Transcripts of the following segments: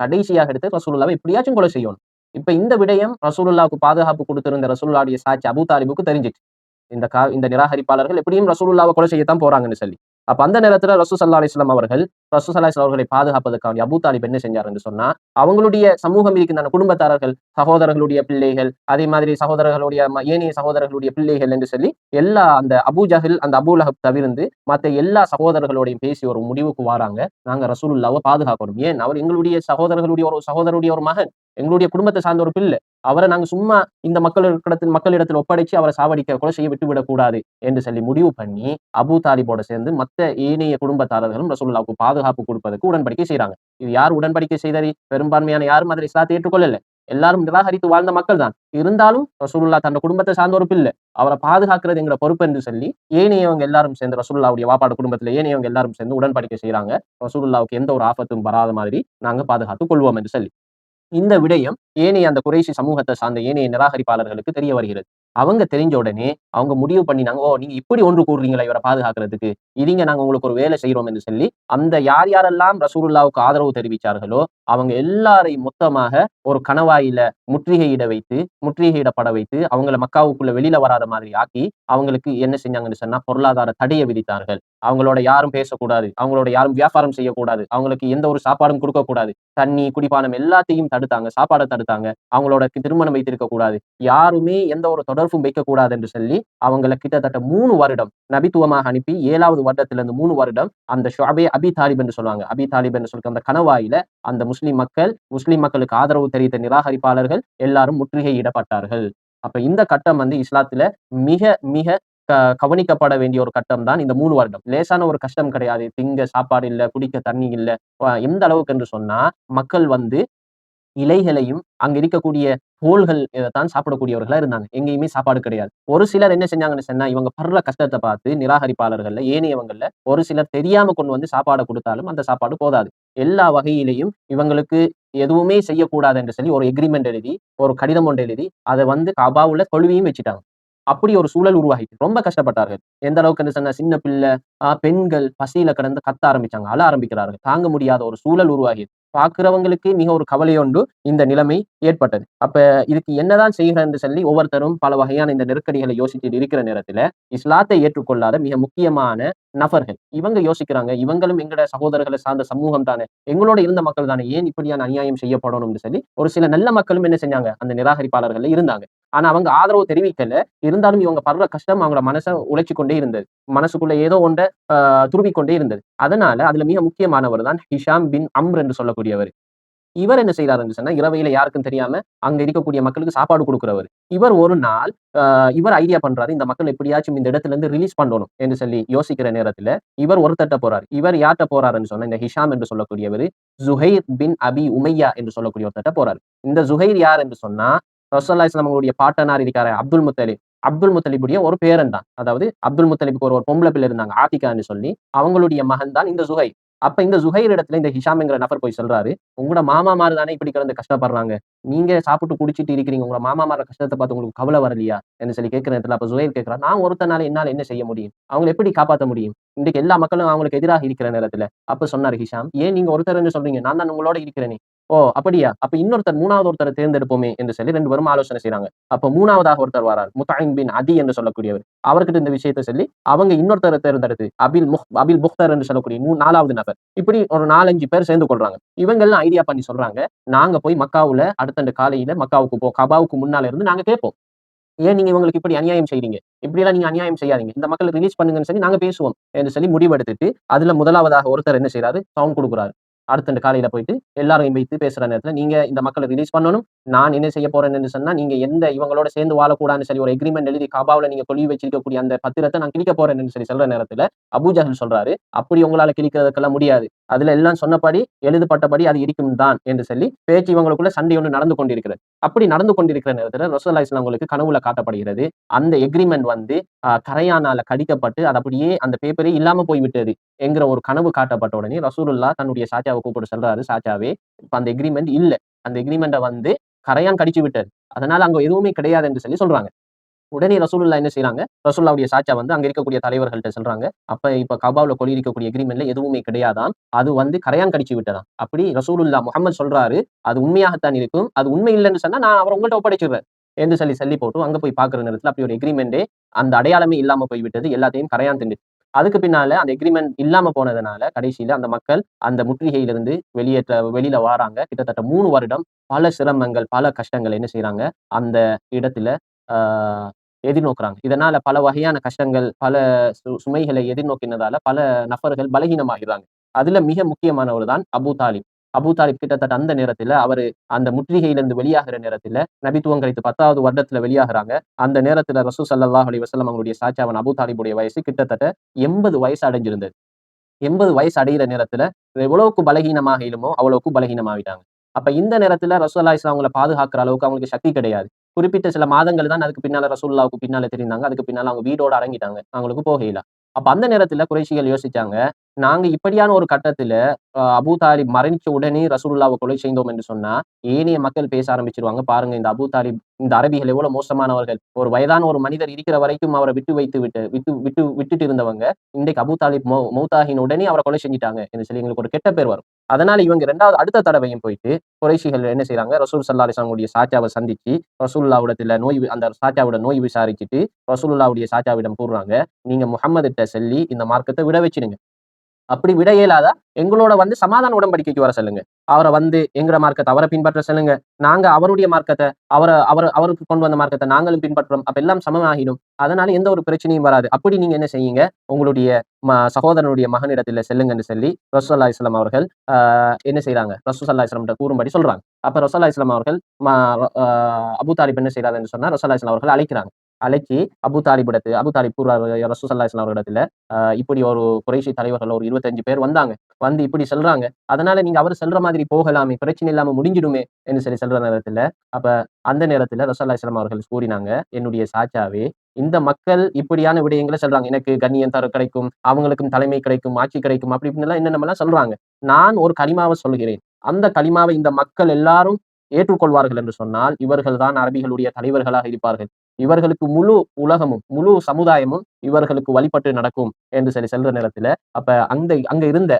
கடைசியாக எடுத்து ரசூலுல்லாவை எப்படியாச்சும் கொலை செய்யணும். இப்ப இந்த விடயம் ரசூலுல்லாவுக்கு பாதுகாப்பு கொடுத்திருந்த ரசூலுல்லாவுடைய சாட்சி அபு தாலிபுக்கு தெரிஞ்சிச்சு. இந்த கா இந்த நிராகரிப்பாளர்கள் எப்படியும் ரசூலுல்லாவை கொலை செய்யத்தான் போறாங்கன்னு சொல்லி. அப்ப அந்த நேரத்துல ரசூ சல்லா அலிஸ்லாம் அவர்கள் ரசூ அவர்களை பாதுகாப்பதற்காக அபு தாலிப் என்ன செஞ்சாருன்னு சொன்னா அவங்களுடைய சமூகம் இருக்கின்ற குடும்பத்தாரர்கள் சகோதரர்களுடைய பிள்ளைகள் அதே மாதிரி சகோதரர்களுடைய ஏனைய சகோதரர்களுடைய பிள்ளைகள் என்று சொல்லி எல்லா அந்த அபூஜஹில் அந்த அபூ லஹப் தவிர்ந்து மத்த எல்லா சகோதரர்களோடையும் பேசி ஒரு முடிவுக்கு வராங்க. நாங்க ரசூலுல்லாவை பாதுகாக்கணும். ஏன்? அவர் எங்களுடைய சகோதரர்களுடைய ஒரு சகோதரருடைய ஒரு மகன். எங்களுடைய குடும்பத்தை சார்ந்த ஒரு பிள்ளை. அவரை நாங்க சும்மா இந்த மக்கள் இடத்தில் மக்களிடத்தில் ஒப்படைச்சு அவரை சாவடிக்க கொலை செய்ய விட்டு விடக்கூடாது என்று சொல்லி முடிவு பண்ணி அபூ தாலிபோட சேர்ந்து மத்த ஏனைய குடும்பத்தாரர்களும் ரசூலுல்லாவுக்கு பாதுகாப்பு கொடுப்பதற்கு உடன்படிக்கை செய்றாங்க. இது யார் உடன்படிக்கை செய்தது? பெரும்பான்மையான யாரும் அதில் இஸ்லாத்தை ஏற்றுக்கொள்ளல. எல்லாரும் நிராகரித்து வாழ்ந்த மக்கள் தான் இருந்தாலும் ரசூலுல்லா தன் குடும்பத்தை சார்ந்த ஒரு பிள்ளை. அவரை பாதுகாக்கிறது எங்கிற பொறுப்பு என்று சொல்லி ஏனையவங்க எல்லாரும் சேர்ந்து ரசூல்லாவுடைய வாப்பாடு குடும்பத்துல ஏனையவங்க எல்லாரும் சேர்ந்து உடன்படிக்கை செய்றாங்க. ரசூலுல்லாவுக்கு எந்த ஒரு ஆபத்தும் வராத மாதிரி நாங்க பாதுகாத்துக் கொள்வோம் என்று சொல்லி. இந்த விடயம் ஏனைய அந்த குறைசி சமூகத்தை சார்ந்த ஏனைய நிராகரிப்பாளர்களுக்கு தெரிய வருகிறது. அவங்க தெரிஞ்ச உடனே அவங்க முடிவு பண்ணினாங்க ஓ நீங்க இப்படி ஒன்று கூடுறீங்களா இவரை பாதுகாக்கிறதுக்கு? இதுங்க நாங்க உங்களுக்கு ஒரு வேலை செய்யறோம் என்று சொல்லி அந்த யார் யாரெல்லாம் ரசூலுல்லாவுக்கு ஆதரவு தெரிவித்தார்களோ அவங்க எல்லாரையும் மொத்தமாக ஒரு கணவாயில முற்றுகையிட வைத்து முற்றுகையிடப்பட வைத்து அவங்கள மக்காவுக்குள்ள வெளியில வராத மாதிரி ஆக்கி அவங்களுக்கு என்ன செஞ்சாங்கன்னு சொன்னா பொருளாதார தடையை விதித்தார்கள். அவங்களோட யாரும் பேசக்கூடாது. அவங்களோட யாரும் வியாபாரம் செய்யக்கூடாது. அவங்களுக்கு எந்த ஒரு சாப்பாடும் கொடுக்கக்கூடாது. தண்ணி குடிப்பானம் எல்லாத்தையும் தடுத்தாங்க. சாப்பாடை தடுத்தாங்க. அவங்களோட திருமணம் வைத்திருக்க கூடாது யாருமே எந்த ஒரு தொடர்பும் வைக்கக்கூடாது என்று சொல்லி அவங்கள கிட்டத்தட்ட மூணு வருடம் நபித்துவமாக அனுப்பி ஏழாவது வருடத்திலிருந்து மூணு வருடம் அந்த ஷாபே அபி தாலிப் என்று சொல்லுவாங்க. அபி தாலிப் என்று சொல்ற அந்த கணவாயில அந்த முஸ்லிம் மக்கள் முஸ்லிம் மக்களுக்கு ஆதரவு தெரிவித்த நிராகரிப்பாளர்கள் எல்லாரும் முற்றுகையிடப்பட்டார்கள். அப்ப இந்த கட்டம் வந்து இஸ்லாத்துல மிக மிக க- கவனிக்கப்பட வேண்டிய ஒரு கட்டம் தான் இந்த மூணு வருடம். லேசான ஒரு கஷ்டம் கிடையாது. திங்க சாப்பாடு இல்லை குடிக்க தண்ணி இல்ல. எந்த அளவுக்கு என்று சொன்னா மக்கள் வந்து இலைகளையும் அங்க இருக்கக்கூடிய தோள்கள் தான் சாப்பிடக்கூடியவர்களா இருந்தாங்க. எங்கேயுமே சாப்பாடு கிடையாது. ஒரு சிலர் என்ன செஞ்சாங்கன்னு சொன்னா இவங்க படுற கஷ்டத்தை பார்த்து நிராகரிப்பாளர்கள்ல ஏனையவங்கள்ல ஒரு சிலர் தெரியாம கொண்டு வந்து சாப்பாடை கொடுத்தாலும் அந்த சாப்பாடு போதாது. எல்லா வகையிலையும் இவங்களுக்கு எதுவுமே செய்யக்கூடாது என்று சொல்லி ஒரு எக்ரிமெண்ட் எழுதி ஒரு கடிதம் ஒன்று எழுதி அதை வந்து கபாவுல கொழுவியும் வச்சுட்டாங்க. அப்படி ஒரு சூழல் உருவாகிட்டு ரொம்ப கஷ்டப்பட்டார்கள். எந்த அளவுக்கு சொன்ன சின்ன பிள்ளை பெண்கள் பசியில கிடந்து கத்த ஆரம்பிச்சாங்க அழ ஆரம்பிக்கிறார்கள். தாங்க முடியாத ஒரு சூழல் உருவாகியது. பார்க்கிறவங்களுக்கு மிக ஒரு கவலையொன்று இந்த நிலைமை ஏற்பட்டது. அப்ப இதுக்கு என்னதான் செய்கிறேன்னு சொல்லி ஒவ்வொருத்தரும் பல வகையான இந்த நெருக்கடிகளை யோசிச்சுட்டு இருக்கிற நேரத்துல இஸ்லாத்தை ஏற்றுக்கொள்ளாத மிக முக்கியமான நபர்கள். இவங்க யோசிக்கிறாங்க இவங்களும் எங்கட சகோதரர்களை சார்ந்த சமூகம் தானே எங்களோட இருந்த மக்கள் தானே ஏன் இப்படியான அநியாயம் செய்யப்படணும்னு சொல்லி ஒரு சில நல்ல மக்களும் என்ன செஞ்சாங்க அந்த நிராகரிப்பாளர்கள் இருந்தாங்க. ஆனா அவங்க ஆதரவு தெரிவிக்கல. இருந்தாலும் இவங்க படுற கஷ்டம் அவங்களோட மனசை உழைச்சு கொண்டே இருந்தது. மனசுக்குள்ள ஏதோ ஒன்றை துருவி கொண்டே இருந்தது. அதனால அதுல மிக முக்கியமானவர் தான் ஹிஷாம் பின் அம்ர் என்று சொல்லக்கூடியவர். இவர் என்ன செய்யறாருன்னு சொன்னா இரவையில யாருக்கும் தெரியாம அங்க இருக்கக்கூடிய மக்களுக்கு சாப்பாடு கொடுக்குறவர். இவர் ஒரு நாள் ஆஹ் இவர் ஐடியா பண்றாரு இந்த மக்கள் எப்படியாச்சும் இந்த இடத்துல இருந்து ரிலீஸ் பண்ணணும் என்று சொல்லி யோசிக்கிற நேரத்துல இவர் ஒருத்தட்ட போறாரு. இவர் யார்கிட்ட போறாருன்னு சொன்னா இந்த ஹிஷாம் என்று சொல்லக்கூடியவர் ஜுஹைர் பின் அபி உமையா என்று சொல்லக்கூடிய ஒருத்தட்ட போறாரு. இந்த ஜுஹைர் யார் என்று சொன்னா ரசோல்லா இஸ்லாமுடைய பாட்டனார் இருக்காரு அப்துல் முத்தலிப். அப்துல் முத்தலிபுடைய ஒரு பேரன் தான் அதாவது அப்துல் முத்தலிபுக்கு ஒரு ஒரு பொம்பளை பிள்ளை இருந்தாங்க ஆத்திகான்னு சொல்லி. அவங்களுடைய மகன் தான் இந்த ஜுஹை அப்ப இந்த ஜுஹைர் இடத்துல இந்த ஹிஷாம்ங்கிற நபர் போய் சொல்றாரு உங்களோட மாமா மாதிரி தானே இப்படி கிடந்து கஷ்டப்படுறாங்க? நீங்க சாப்பிட்டு குடிச்சிட்டு இருக்கிறீங்க உங்களோட மாமா மாற கஷ்டத்தை பார்த்து உங்களுக்கு கவலை வரலையா? என்று சொல்லி கேட்கிற இடத்துல அப்ப ஜுஹைர் கேட்கிறா நான் ஒருத்தனால என்னால என்ன செய்ய முடியும்? அவங்களை எப்படி காப்பாற்ற முடியும்? இன்றைக்கு எல்லா மக்களும் அவங்களுக்கு எதிராக இருக்கிற நேரத்துல. அப்ப சொன்னார் ஹிஷாம் ஏன் நீங்க ஒருத்தர் என்ன சொல்றீங்க? நான் தான் உங்களோட இருக்கிறேனே. ஓ அப்படியா? அப்ப இன்னொருத்தர் மூணாவது ஒருத்தரை தேர்ந்தெடுப்போமே என்று சொல்லி ரெண்டு பேரும் ஆலோசனை செய்யறாங்க அப்ப மூணாவதாக ஒருத்தர் வரார் முத்தாயின் பின் அதி என்று சொல்லக்கூடியவர். அவர்கிட்ட இந்த விஷயத்தை சொல்லி அவங்க இன்னொருத்தரை தேர்ந்தெடுத்து அபில் முஹ் அபில் புக்தர் என்று சொல்லக்கூடிய மூ- நாலாவது நபர். இப்படி ஒரு நாலஞ்சு பேர் சேர்ந்து கொள்றாங்க. இவங்க எல்லாம் ஐடியா பண்ணி சொல்றாங்க நாங்க போய் மக்காவுல அடுத்த காலையில மக்காவுக்கு போ கபாவுக்கு முன்னால இருந்து நாங்க கேட்போம். ஏன் நீங்க இவங்களுக்கு இப்படி அநியாயம் செய்றீங்க? இப்படி எல்லாம் நீங்க அநியாயம் செய்யாதீங்க. இந்த மக்களை ரிலீஸ் பண்ணுங்கன்னு சொல்லி நாங்க பேசுவோம். என்று சொல்லி முடிவெடுத்துட்டு அதுல முதலாவதாக ஒருத்தர் என்ன செய்றாரு? சவுண்ட் கொடுக்குறாரு. அடுத்த காலையில போயிட்டு எல்லாரையும் வைத்து பேசுற நேரத்துல நீங்க இந்த மக்களை ரிலீஸ் பண்ணணும். நான் என்ன செய்ய போறேன்னு சொன்னா நீங்க எந்த இவங்களோட சேர்ந்து வாழக்கூடாதுன்னு சொல்லி ஒரு எக்ரிமெண்ட் எழுதி காபாவுல நீங்க கொள்ளி வச்சிருக்கக்கூடிய அந்த பத்திரத்தை நான் கிழிக்க போறேன்னு சொல்லி சொல்ற நேரத்துல அபூஜஹல் சொல்றாரு அப்படி உங்களால கிழிக்கிறதுக்கெல்லாம் முடியாது. அதுல எல்லாம் சொன்னபடி எழுதப்பட்டபடி அது இருக்கும் தான் என்று சொல்லி பேச்சு இவங்களுக்குள்ள சண்டை ஒன்று நடந்து கொண்டிருக்கிறது. அப்படி நடந்து கொண்டிருக்கிற நேரத்துல ரசூல்லா இஸ்லாம் உங்களுக்கு கனவுல காட்டப்படுகிறது. அந்த எக்ரிமெண்ட் வந்து ஆஹ், கரையானால கடிக்கப்பட்டு அது அப்படியே அந்த பேப்பரே இல்லாம போய் விட்டது என்கிற ஒரு கனவு காட்டப்பட்ட உடனே ரசூலுல்லா தன்னுடைய சாச்சாவை கூப்பிட்டு சொல்றாரு. சாச்சாவே இப்ப அந்த எக்ரிமெண்ட் இல்லை. அந்த எக்ரிமெண்ட்டை வந்து கரையான் கடிச்சு விட்டது அதனால அங்க எதுவுமே கிடையாது என்று சொல்லி சொல்றாங்க. உடனே ரசூலுல்லா என்ன செய்யறாங்க ரசூல்லாவுடைய சாச்சா வந்து அங்க இருக்கக்கூடிய தலைவர்கள்ட்ட சொல்றாங்க. அப்ப இப்ப கபாவுல கொலி இருக்கக்கூடிய எக்ரிமெண்ட்ல எதுவுமே கிடையாதாம். அது வந்து கரையான் கடிச்சு விட்டதாம். அப்படி ரசூலுல்லா முகமது சொல்றாரு அது உண்மையாகத்தான் இருக்கும். அது உண்மை இல்லைன்னு சொன்னா நான் அவரை உங்கள்ட்ட ஒப்படைச்சிடுறேன் என்று சொல்லி சொல்லி போட்டு அங்க போய் பாக்குற நேரத்துல அப்படி ஒரு எக்ரிமெண்டே அந்த அடையாளமே இல்லாம போய் விட்டது எல்லாத்தையும் கரையான் திண்டு. அதுக்கு பின்னால அந்த எக்ரிமெண்ட் இல்லாம போனதுனால கடைசியில அந்த மக்கள் அந்த முற்றுகையிலிருந்து வெளியேற்ற வெளியில வாராங்க. கிட்டத்தட்ட மூணு வருடம் பல சிரமங்கள் பல கஷ்டங்கள் என்ன செய்கிறாங்க அந்த இடத்துல ஆஹ் எதிர்நோக்குறாங்க இதனால பல வகையான கஷ்டங்கள் பல சு- சுமைகளை எதிர்நோக்கினதால பல நபர்கள் பலகீனமாகிறாங்க அதுல மிக முக்கியமானவர் தான் அபு தாலிப். அபு தாலிப் கிட்டத்தட்ட அந்த நேரத்துல அவரு அந்த முற்றுகையிலிருந்து வெளியாகிற நேரத்துல நபித்துவம் கழித்து பத்தாவது வருடத்துல வெளியாகிறாங்க. அந்த நேரத்துல ரசூ சல்லாஹ் அலி வசலம் அவங்களுடைய சாச்சாவன் அபு தாலிபுடைய வயசு கிட்டத்தட்ட எண்பது வயசு அடைஞ்சிருந்தது. எண்பது வயசு அடைகிற நேரத்துல எவ்வளவுக்கு பலகீனமாக இயலுமோ அவ்வளவுக்கு பலகீனமாகிட்டாங்க அப்ப இந்த நேரத்துல ரசூல்லா இஸ்லாம் அவங்களை பாதுகாக்கிற அளவுக்கு அவங்களுக்கு சக்தி கிடையாது. குறிப்பிட்ட சில மாதங்கள் தான் அதுக்கு பின்னால ரசூல்லாவுக்கு பின்னால தெரிந்தாங்க. அதுக்கு பின்னால அவங்க வீடோட அடங்கிட்டாங்க. அவங்களுக்கு போகையில. அப்ப அந்த நேரத்துல குறைசிகள் யோசிச்சாங்க நாங்க இப்படியான ஒரு கட்டத்துல அபூ தாலிப் மரணிச்ச உடனே ரசூலுல்லாவை கொலை செய்தோம் என்று சொன்னா ஏனைய மக்கள் பேச ஆரம்பிச்சிருவாங்க. பாருங்க இந்த அபூ தாலிப் இந்த அரபிகள் எவ்வளவு மோசமானவர்கள். ஒரு வயதான ஒரு மனிதர் இருக்கிற வரைக்கும் அவரை விட்டு வைத்து விட்டு விட்டு விட்டு விட்டுட்டு இருந்தவங்க இன்றைக்கு அபூ தாலிப் மௌ மௌத்தாகின் உடனே அவரை கொலை செஞ்சிட்டாங்க. என்று சொல்லி எங்களுக்கு ஒரு கெட்ட பேர் வரும். அதனால இவங்க ரெண்டாவது அடுத்த தடவையும் போயிட்டு குறைஷிகள் என்ன செய்யறாங்க ரசூல் சல்லா அலிஸ்லாமுடைய சாச்சாவை சந்திச்சு ரசூல்லாவுடத்துல நோய் அந்த சாச்சாவோட நோய் விசாரிச்சுட்டு ரசூல்லாவுடைய சாச்சாவிடம் கூறுறாங்க நீங்க முகமதுகிட்ட சொல்லி இந்த மார்க்கத்தை விட வச்சிடுங்க அப்படி விட இயலாதா? எங்களோட வந்து சமாதான உடன்படிக்கைக்கு வர சொல்லுங்க. அவரை வந்து எங்கிற மார்க்கத்தை அவரை பின்பற்ற சொல்லுங்க. நாங்க அவருடைய மார்க்கத்தை அவரை அவர் அவருக்கு கொண்டு வந்த மார்க்கத்தை நாங்களும் பின்பற்றுறோம். அப்ப எல்லாம் சமமாகிடும். அதனால எந்த ஒரு பிரச்சனையும் வராது. அப்படி நீங்க என்ன செய்யுங்க? உங்களுடைய ம சகோதரனுடைய மகனிடத்துல செல்லுங்கன்னு சொல்லி ரசூல்லா இஸ்லாம் அவர்கள் ஆஹ் என்ன செய்றாங்க? ரசூசல்லா இஸ்லாம்கிட்ட கூறும்படி சொல்றாங்க. அப்ப ரசூல்லா இஸ்லாம் அவர்கள் அபு தாலிப் என்ன செய்யறாருன்னு சொன்னா ரசூல்லா இஸ்லாம் அவர்கள் அழைக்கிறாங்க. அழைச்சி அபு தாலிபிடத்து அபு தாலிப் ரசூ சல்லா இஸ்லாம் இடத்துல இப்படி ஒரு குறைஷி தலைவர்கள் ஒரு இருபத்தஞ்சு பேர் வந்தாங்க. வந்து இப்படி சொல்றாங்க. அதனால நீங்க அவர் சொல்ற மாதிரி போகலாமே பிரச்சனை இல்லாம முடிஞ்சிடுமே என்று சொல்லி சொல்ற நேரத்துல அப்ப அந்த நேரத்துல ரசூல்லா இஸ்லாம் அவர்கள் கூறினாங்க என்னுடைய சாச்சாவே இந்த மக்கள் இப்படியான விடயங்களை சொல்றாங்க. எனக்கு கண்ணியம் தர கிடைக்கும் அவங்களுக்கும் தலைமை கிடைக்கும் ஆட்சி கிடைக்கும் அப்படி இப்படின்னு எல்லாம் என்னென்னலாம் சொல்றாங்க. நான் ஒரு களிமாவை சொல்கிறேன். அந்த களிமாவை இந்த மக்கள் எல்லாரும் ஏற்றுக்கொள்வார்கள் என்று சொன்னால் இவர்கள் தான் அரபிகளுடைய தலைவர்களாக இருப்பார்கள். இவர்களுக்கு முழு உலகமும் முழு சமுதாயமும் இவர்களுக்கு வழிபட்டு நடக்கும் என்று சொல்லி செல்ற நேரத்துல அப்ப அந்த அங்க இருந்த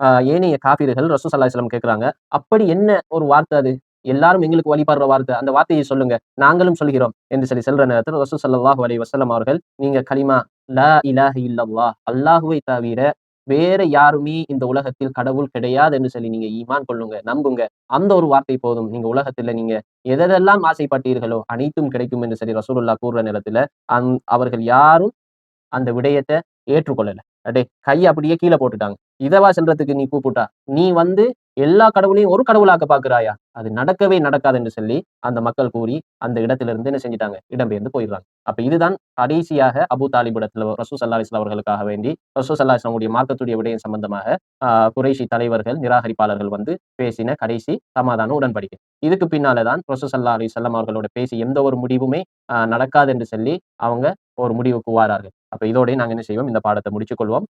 ஆஹ் ஏனைய காபீர்கள் ரசூ சல்லா கேட்கிறாங்க அப்படி என்ன ஒரு வார்த்தை அது? எல்லாரும் எங்களுக்கு வழிபடுற வார்த்தை அந்த வார்த்தையை சொல்லுங்க நாங்களும் சொல்கிறோம் என்று சொல்லி செல்ற நேரத்தில் ரசூ சல்லாஹூ அலி வசலம் அவர்கள் நீங்க களிமா லா இலாஹ இல்லவா அல்லாஹுவை தவிர வேற யாருமே இந்த உலகத்தில் கடவுள் கிடையாது என்று சொல்லி நீங்க ஈமான் கொள்ளுங்க நம்புங்க. அந்த ஒரு வார்த்தை போதும். நீங்க உலகத்துல நீங்க எதெல்லாம் ஆசைப்பட்டீர்களோ அனைத்தும் கிடைக்கும் என்று சொல்லி ரசூலுல்லா கூறுற நேரத்துல அந் அவர்கள் யாரும் அந்த விடயத்தை ஏற்றுக்கொள்ளல. அடே கையை அப்படியே கீழே போட்டுட்டாங்க. இதவா செல்றதுக்கு நீ கூப்பிட்டா? நீ வந்து எல்லா கடவுளையும் ஒரு கடவுளாக்க பாக்குறாயா அது நடக்கவே நடக்காது என்று சொல்லி அந்த மக்கள் கூறி அந்த இடத்துல இருந்து என்ன செஞ்சிட்டாங்க? இடம்பெயர்ந்து போயிடுறாங்க. அப்ப இதுதான் கடைசியாக அபு தாலிப் இடத்துல ரசூ சல்லா இஸ்லாம் அவர்களுக்காக வேண்டி ரசூ சல்லா இஸ்லாமுடைய மார்க்கத்துடைய விடயம் சம்பந்தமாக ஆஹ் குறைஷி தலைவர்கள் நிராகரிப்பாளர்கள் வந்து பேசின கடைசி சமாதான உடன்படிக்கை. இதுக்கு பின்னாலதான் ரசூ சல்லா அலி சொல்லம் அவர்களோட பேசி எந்த ஒரு முடிவுமே நடக்காது என்று சொல்லி அவங்க ஒரு முடிவுக்கு வாரார்கள். அப்ப இதோடய நாங்க என்ன செய்வோம்? இந்த பாடத்தை முடிச்சுக்கொள்வோம்